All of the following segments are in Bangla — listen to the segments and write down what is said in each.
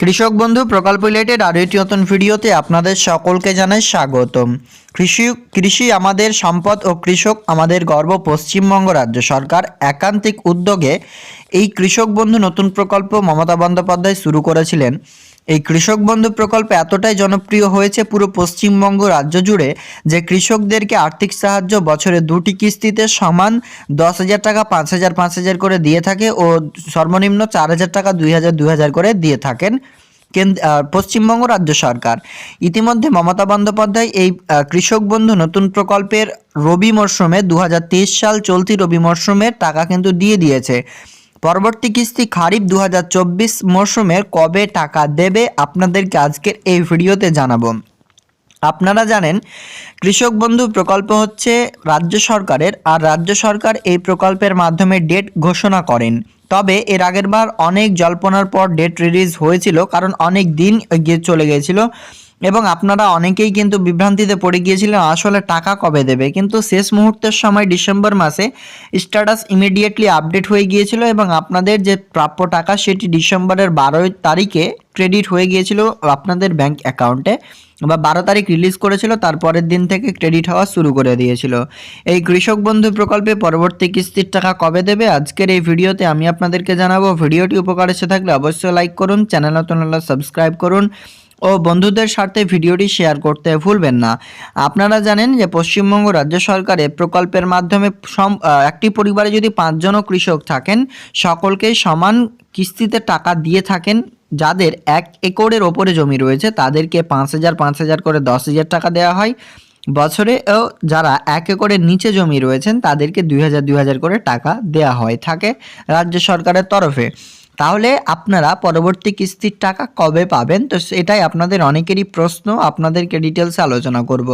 কৃষক বন্ধু, প্রকল্প রিলেটেড আরও একটি নতুন ভিডিওতে আপনাদের সকলকে জানাই স্বাগতম। কৃষি কৃষি আমাদের সম্পদ ও কৃষক আমাদের গর্ব পশ্চিমবঙ্গ রাজ্য সরকার একান্তিক উদ্যোগে এই কৃষক বন্ধু নতুন প্রকল্প মমতা বন্দ্যোপাধ্যায় শুরু করেছিলেন। এই কৃষক বন্ধু প্রকল্প এতটাই জনপ্রিয় হয়েছে পুরো পশ্চিমবঙ্গ রাজ্য জুড়ে যে কৃষকদেরকে আর্থিক সাহায্য বছরে দুটি কিস্তিতে সমান দশ হাজার টাকা, পাঁচ হাজার পাঁচ হাজার করে দিয়ে থাকে ও সর্বনিম্ন চার হাজার টাকা, দুই হাজার দুই হাজার করে দিয়ে থাকেন কেন্দ্র পশ্চিমবঙ্গ রাজ্য সরকার। ইতিমধ্যে মমতা বন্দ্যোপাধ্যায় এই কৃষক বন্ধু নতুন প্রকল্পের রবি মরশুমে দু হাজার তেইশ সাল চলতি রবি মরশুমে টাকা কিন্তু দিয়ে দিয়েছে। পরবর্তী কিস্তি খারিফ দু মরশুমের কবে টাকা দেবে আপনাদেরকে আজকের এই ভিডিওতে জানাব। আপনারা জানেন, কৃষক বন্ধু প্রকল্প হচ্ছে রাজ্য সরকারের আর রাজ্য সরকার এই প্রকল্পের মাধ্যমে ডেট ঘোষণা করেন। তবে এর আগের বার অনেক জল্পনার পর ডেট রিলিজ হয়েছিল কারণ অনেক দিন এগিয়ে চলে গিয়েছিল। এবং আপনারা অনেকেই কিন্তু বিভ্রান্তিতে পড়ে গিয়েছিলেন, আসলে টাকা কবে দেবে? কিন্তু শেষ মুহূর্তের সময় ডিসেম্বর মাসে স্ট্যাটাস ইমিডিয়েটলি আপডেট হয়ে গিয়েছিল এবং আপনাদের যে প্রাপ্য টাকা সেটি ডিসেম্বরের বারোই তারিখে ক্রেডিট হয়ে গিয়েছিল আপনাদের ব্যাংক অ্যাকাউন্টে বা বারো তারিখ রিলিজ করেছিল, তারপরের দিন থেকে ক্রেডিট হওয়া শুরু করে দিয়েছিল। এই কৃষক বন্ধু প্রকল্পে পরবর্তী কিস্তির টাকা কবে দেবে? আজকের এই ভিডিওতে আমি আপনাদেরকে জানাব। ভিডিওটি উপকার এসে থাকলে অবশ্যই লাইক করুন, চ্যানেল নতুন সাবস্ক্রাইব করুন। ও বন্ধুদের স্বার্থে ভিডিওটি শেয়ার করতে ভুলবেন না। আপনারা জানেন যে পশ্চিমবঙ্গ রাজ্য সরকার এ প্রকল্পের মাধ্যমে একটি পরিবারে যদি পাঁচজনও কৃষক থাকেন সকলকেই সমান কিস্তিতে টাকা দিয়ে থাকেন, যাদের এক একরের ওপরে জমি রয়েছে, তাদেরকে পাঁচ হাজার পাঁচ হাজার করে দশ হাজার টাকা দেওয়া হয়। বছরে যারা এক একরের নিচে জমি রয়েছেন, তাদেরকে দুই হাজার দুই হাজার করে টাকা দেওয়া হয় থাকে রাজ্য সরকারের তরফে। তাহলে আপনারা পরবর্তী কিস্তির টাকা কবে পাবেন? তো এটাই আপনাদের অনেকেরই প্রশ্ন, আপনাদেরকে ডিটেলসে আলোচনা করব।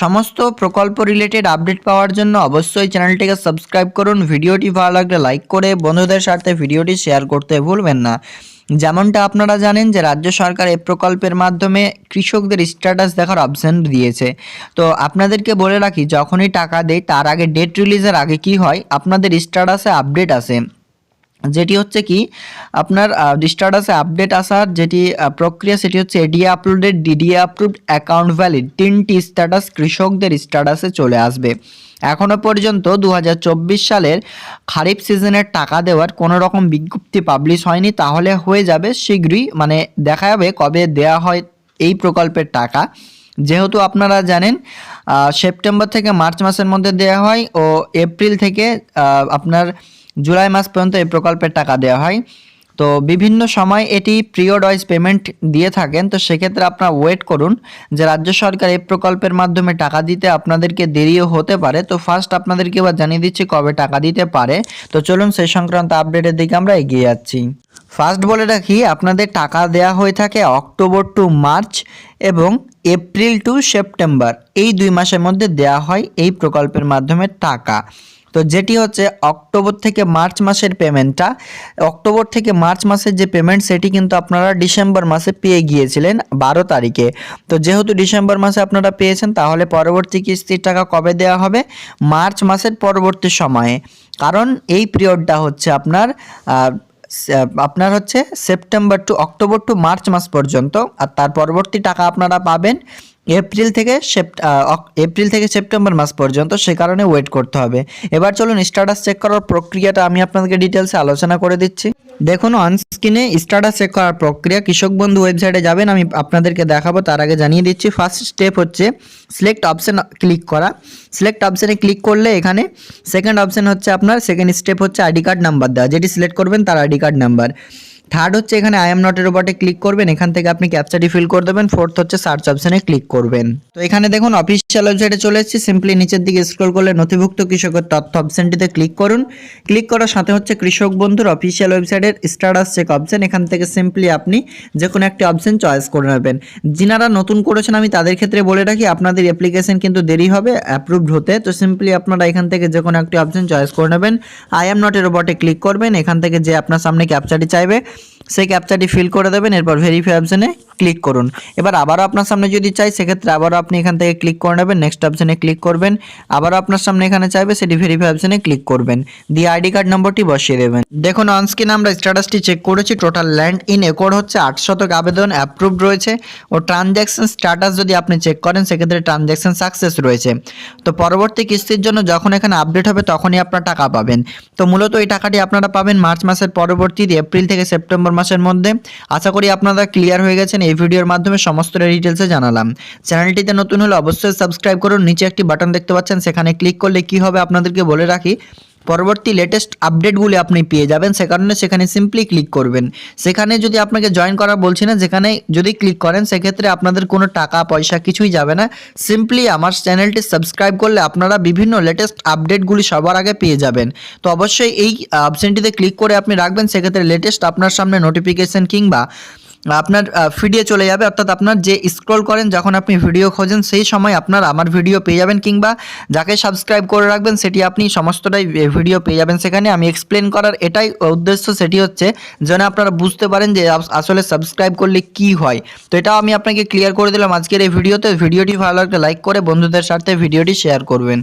সমস্ত প্রকল্প রিলেটেড আপডেট পাওয়ার জন্য অবশ্যই চ্যানেলটিকে সাবস্ক্রাইব করুন। ভিডিওটি ভালো লাগলে লাইক করে বন্ধুদের সাথে ভিডিওটি শেয়ার করতে ভুলবেন না। যেমনটা আপনারা জানেন যে রাজ্য সরকার এই প্রকল্পের মাধ্যমে কৃষকদের স্ট্যাটাস দেখার অপশন দিয়েছে। তো আপনাদেরকে বলে রাখি, যখনই টাকা দেয়, তার আগে ডেট রিলিজের আগে কি হয়? আপনাদের স্ট্যাটাসে আপডেট আসে। যেটি হচ্ছে কি, আপনার স্ট্যাটাসে আপডেট আসার যেটি প্রক্রিয়া সেটি হচ্ছে ADA uploaded DDA upload account valid তিনটি স্ট্যাটাস কৃষকদের স্ট্যাটাসে চলে আসবে। এখনও পর্যন্ত দু হাজার চব্বিশ সালের খারিফ সিজনের টাকা দেওয়ার কোনো রকম বিজ্ঞপ্তি পাবলিশ হয়নি, তাহলে হয়ে যাবে শীঘ্রই মানে দেখা যাবে কবে দেয়া হয় এই প্রকল্পের টাকা। যেহেতু আপনারা জানেন সেপ্টেম্বর থেকে মার্চ মাসের মধ্যে দেওয়া হয় ও এপ্রিল থেকে আপনার জুলাই মাস পর্যন্ত এই প্রকল্পের টাকা দেওয়া হয়। তো বিভিন্ন সময় এটি পিরিয়ড ওয়াইজ পেমেন্ট দিয়ে থাকেন। তো সেক্ষেত্রে আপনারা ওয়েট করুন যে রাজ্য সরকার এই প্রকল্পের মাধ্যমে টাকা দিতে আপনাদেরকে দেরিও হতে পারে। তো ফার্স্ট আপনাদেরকে এবার জানিয়ে দিচ্ছি কবে টাকা দিতে পারে। তো চলুন সেই সংক্রান্ত আপডেটের দিকে আমরা এগিয়ে যাচ্ছি। ফার্স্ট বলে রাখি, আপনাদের টাকা দেয়া হয়ে থাকে অক্টোবর টু মার্চ এবং এপ্রিল টু সেপ্টেম্বর এই দুই মাসের মধ্যে দেয়া হয় এই প্রকল্পের মাধ্যমে টাকা। তো যেটি হচ্ছে অক্টোবর থেকে মার্চ মাসের পেমেন্টটা, অক্টোবর থেকে মার্চ মাসের যে পেমেন্ট সেটি কিন্তু আপনারা ডিসেম্বর মাসে পেয়ে গিয়েছিলেন বারো তারিখে। তো যেহেতু ডিসেম্বর মাসে আপনারা পেয়েছেন, তাহলে পরবর্তী কিস্তির টাকা কবে দেওয়া হবে? মার্চ মাসের পরবর্তী সময়ে। কারণ এই পিরিয়ডটা হচ্ছে আপনার আপনার হচ্ছে September to October to March মাস পর্যন্ত, আর তার পরবর্তী টাকা আপনারা পাবেন এপ্রিল থেকে এপ্রিল থেকে সেপ্টেম্বর মাস পর্যন্ত সে কারণে ওয়েট করতে হবে। এবার চলুন স্ট্যাটাস চেক করার প্রক্রিয়াটা আমি আপনাদেরকে ডিটেলসে আলোচনা করে দিচ্ছি। দেখুন অন স্ক্রিনে স্ট্যাটাস চেক করার প্রক্রিয়া, কৃষক বন্ধু ওয়েবসাইটে যাবেন, আমি আপনাদেরকে দেখাবো, তার আগে জানিয়ে দিচ্ছি ফার্স্ট স্টেপ হচ্ছে সিলেক্ট অপশন ক্লিক করা। সিলেক্ট অপশনে ক্লিক করলে এখানে সেকেন্ড অপশন হচ্ছে আপনার সেকেন্ড স্টেপ হচ্ছে আইডি কার্ড নাম্বার দেওয়া, যেটি সিলেক্ট করবেন তার আইডি কার্ড নাম্বার থার্ড হচ্ছে এখানে আই এম নটের উপরে ক্লিক করবেন। এখান থেকে আপনি ক্যাপচাটি ফিল করে দেবেন। ফোর্থ হচ্ছে সার্চ অপশনে ক্লিক করবেন। তো এখানে দেখুন অফিসিয়াল ওয়েবসাইটে চলে এসেছি। সিম্পলি নিচের দিকে স্ক্রল করলে নথিভুক্ত কৃষকের তথ্য অপশনটিতে ক্লিক করুন। ক্লিক করার সাথে হচ্ছে কৃষক বন্ধুর অফিসিয়াল ওয়েবসাইটের স্ট্যাটাস চেক অপশন এখান থেকে সিম্পলি আপনি যে কোনো একটি অপশন চয়েস করে নেবেন। যিনারা নতুন করেছেন, আমি তাদের ক্ষেত্রে বলে রাখি, আপনাদের অ্যাপ্লিকেশন কিন্তু দেরি হবে অ্যাপ্রুভড হতে। তো সিম্পলি আপনারা এখান থেকে যে কোনো একটি অপশন চয়েস করে নেবেন। আই এম নটের রোবটে ক্লিক করবেন। এখান থেকে যে আপনার সামনে ক্যাপচারটি চাইবে সেই ক্যাপচারটি ফিল করে দেবেন, এরপর ভেরিফাই অপশানে ক্লিক করুন। এবার আবারও আপনার সামনে যদি চাই, সেক্ষেত্রে আবারও আপনি এখান থেকে ক্লিক করে নেবেন নেক্সট অপশানে ক্লিক করবেন। আবারও আপনার সামনে এখানে চাইবে, সেটি ভেরিফাই অপশানে ক্লিক করবেন। দিয়ে আইডি কার্ড নম্বরটি বসিয়ে দেবেন। দেখুন অনস্ক্রিন আমরা স্ট্যাটাসটি চেক করেছি টোটাল ল্যান্ড ইন একর হচ্ছে আট শতক আবেদন অ্যাপ্রুভড রয়েছে। ও ট্রানজ্যাকশন স্ট্যাটাস যদি আপনি চেক করেন, সেক্ষেত্রে ট্রানজ্যাকশন সাকসেস রয়েছে। তো পরবর্তী কিস্তির জন্য যখন এখানে আপডেট হবে, তখনই আপনার টাকা পাবেন। তো মূলত এই টাকাটি আপনারা পাবেন মার্চ মাসের পরবর্তী এপ্রিল থেকে সেপ্টেম্বর মাসের মধ্যে। আশা করি আপনারা ক্লিয়ার হয়ে গেছেন, এই ভিডিওর মাধ্যমে সমস্ত ডিটেলসে জানালাম। চ্যানেলটিতে নতুন হলে অবশ্যই সাবস্ক্রাইব করুন, নিচে একটি বাটন দেখতে পাচ্ছেন, সেখানে ক্লিক করলে কি হবে আপনাদেরকে বলে রাখি। পরবর্তী লেটেস্ট আপডেটগুলি আপনি পেয়ে যাবেন। সে কারণে সেখানে সিম্পলি ক্লিক করবেন। সেখানে যদি আপনাকে জয়েন করা বলছি না, যেখানে যদি ক্লিক করেন, সেক্ষেত্রে আপনাদের কোনো টাকা, পয়সা কিছুই যাবে না। সিম্পলি আমার চ্যানেলটি সাবস্ক্রাইব করলে আপনারা বিভিন্ন লেটেস্ট আপডেটগুলি সবার আগে পেয়ে যাবেন। তো অবশ্যই এই অপশনটিতে ক্লিক করে আপনি রাখবেন। সেক্ষেত্রে লেটেস্ট আপনার সামনে নোটিফিকেশন কিংবা আপনার ফিডিয়ে চলে যাবে, অর্থাৎ আপনার যে স্ক্রল করেন, যখন আপনি ভিডিও খোঁজেন, সেই সময় আপনার আমার ভিডিও পেয়ে যাবেন, কিংবা যাকে সাবস্ক্রাইব করে রাখবেন, সেটি আপনি সমস্তটাই ভিডিও পেয়ে যাবেন সেখানে। আমি এক্সপ্লেন করার এটাই উদ্দেশ্য, সেটি হচ্ছে যেন আপনারা বুঝতে পারেন যে আসলে সাবস্ক্রাইব করলে কি হয়। তো এটাও আমি আপনাকে ক্লিয়ার করে দিলাম আজকের এই ভিডিওতে ভিডিওটি ভালো লাগলে লাইক করে বন্ধুদের সাথে ভিডিওটি শেয়ার করবেন।